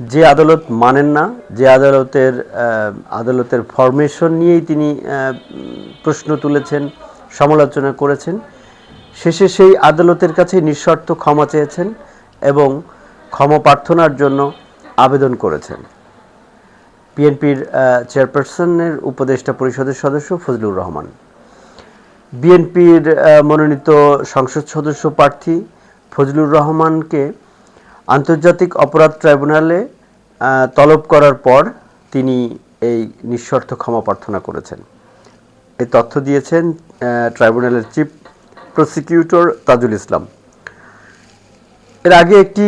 যে আদালত মানেন না, যে আদালতের আদালতের ফরমেশন নিয়েই তিনি প্রশ্ন তুলেছেন, সমালোচনা করেছেন। শেষে সেই আদালতের কাছে নিঃশর্ত ক্ষমা চেয়েছেন এবং ক্ষমা প্রার্থনার জন্য আবেদন করেছেন। বিএনপির চেয়ারপারসনের উপদেষ্টা পরিষদের সদস্য ফজলুর রহমান। বিএনপির মনোনীত সংসদ সদস্য প্রার্থী ফজলুর রহমানকে আন্তর্জাতিক অপরাধ ট্রাইব্যুনালে তলব করার পর তিনি এই নিঃশর্ত ক্ষমা প্রার্থনা করেছেন। এই তথ্য দিয়েছেন ট্রাইব্যুনালের চিফ প্রসিকিউটর তাজুল ইসলাম। এর আগে একটি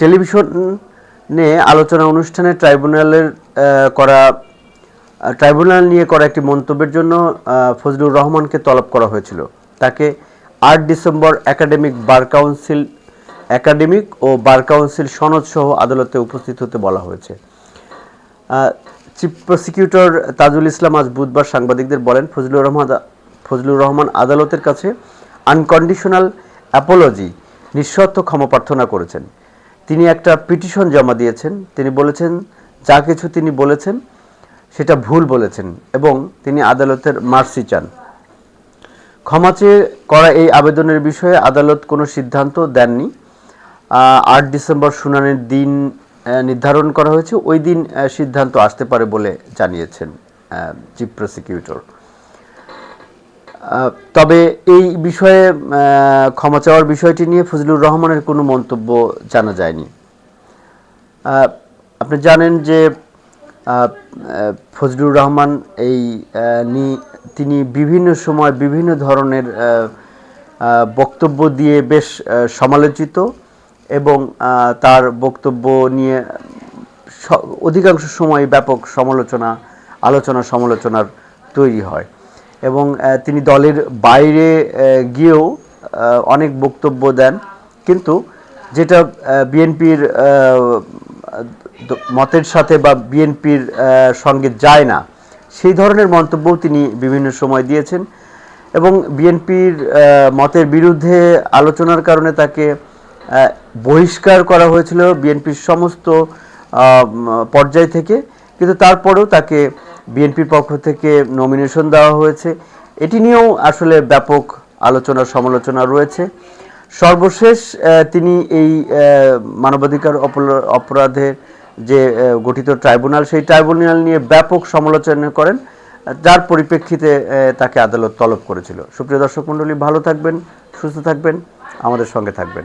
টেলিভিশনে আলোচনা অনুষ্ঠানে ট্রাইব্যুনালের করা ট্রাইব্যুনাল নিয়ে করা একটি মন্তব্যের জন্য ফজলুর রহমানকে তলব করা হয়েছিল। তাকে আট December academic bar council academic ও বার কাউন্সিল সনদ সহ আদালতে উপস্থিত হতে বলা হয়েছে। চিফ প্রসিকিউটর তাজুল ইসলাম আজ বুধবার সাংবাদিকদের বলেন, ফজলুর রহমান ফজলুর রহমান আদালতের কাছে আনকন্ডিশনাল অ্যাপোলজি, নিঃশর্ত ক্ষমা প্রার্থনা করেছেন। তিনি একটা পিটিশন জমা দিয়েছেন। তিনি বলেছেন, যা কিছু তিনি বলেছেন, সেটা ভুল বলেছেন এবং তিনি আদালতের মার্সি চান। ক্ষমা চেয়ে করা এই আবেদনের বিষয়ে আদালত কোনো সিদ্ধান্ত দেননি। আট ডিসেম্বর শুনানির দিন নির্ধারণ করা হয়েছে। ওই দিন সিদ্ধান্ত আসতে পারে বলে জানিয়েছেন চিফ প্রসিকিউটর। তবে এই বিষয়ে ক্ষমা চাওয়ার বিষয়টি নিয়ে ফজলুর রহমানের কোনো মন্তব্য জানা যায়নি। আপনি জানেন যে ফজলুর রহমান এই তিনি বিভিন্ন সময় বিভিন্ন ধরনের বক্তব্য দিয়ে বেশ সমালোচিত। এবং তার বক্তব্য নিয়ে অধিকাংশ সময় ব্যাপক সমালোচনা, আলোচনা সমালোচনার তৈরি হয়। এবং তিনি দলের বাইরে গিয়েও অনেক বক্তব্য দেন। কিন্তু যেটা বিএনপির মতের সাথে বা বিএনপির সঙ্গে যায় না, সেই ধরনের মন্তব্যও তিনি বিভিন্ন সময় দিয়েছেন। এবং বিএনপির মতের বিরুদ্ধে আলোচনার কারণে তাকে বহিষ্কার করা হয়েছিল বিএনপির সমস্ত পর্যায় থেকে। কিন্তু তারপরেও তাকে বিএনপির পক্ষ থেকে নমিনেশন দেওয়া হয়েছে। এটি নিয়েও আসলে ব্যাপক আলোচনা, সমালোচনা রয়েছে। সর্বশেষ তিনি এই মানবাধিকার অপরাধের যে গঠিত ট্রাইব্যুনাল, সেই ট্রাইব্যুনাল নিয়ে ব্যাপক সমালোচনা করেন। যার পরিপ্রেক্ষিতে তাকে আদালত তলব করেছিল। সুপ্রিয় দর্শক মণ্ডলী, ভালো থাকবেন, সুস্থ থাকবেন, আমাদের সঙ্গে থাকবেন।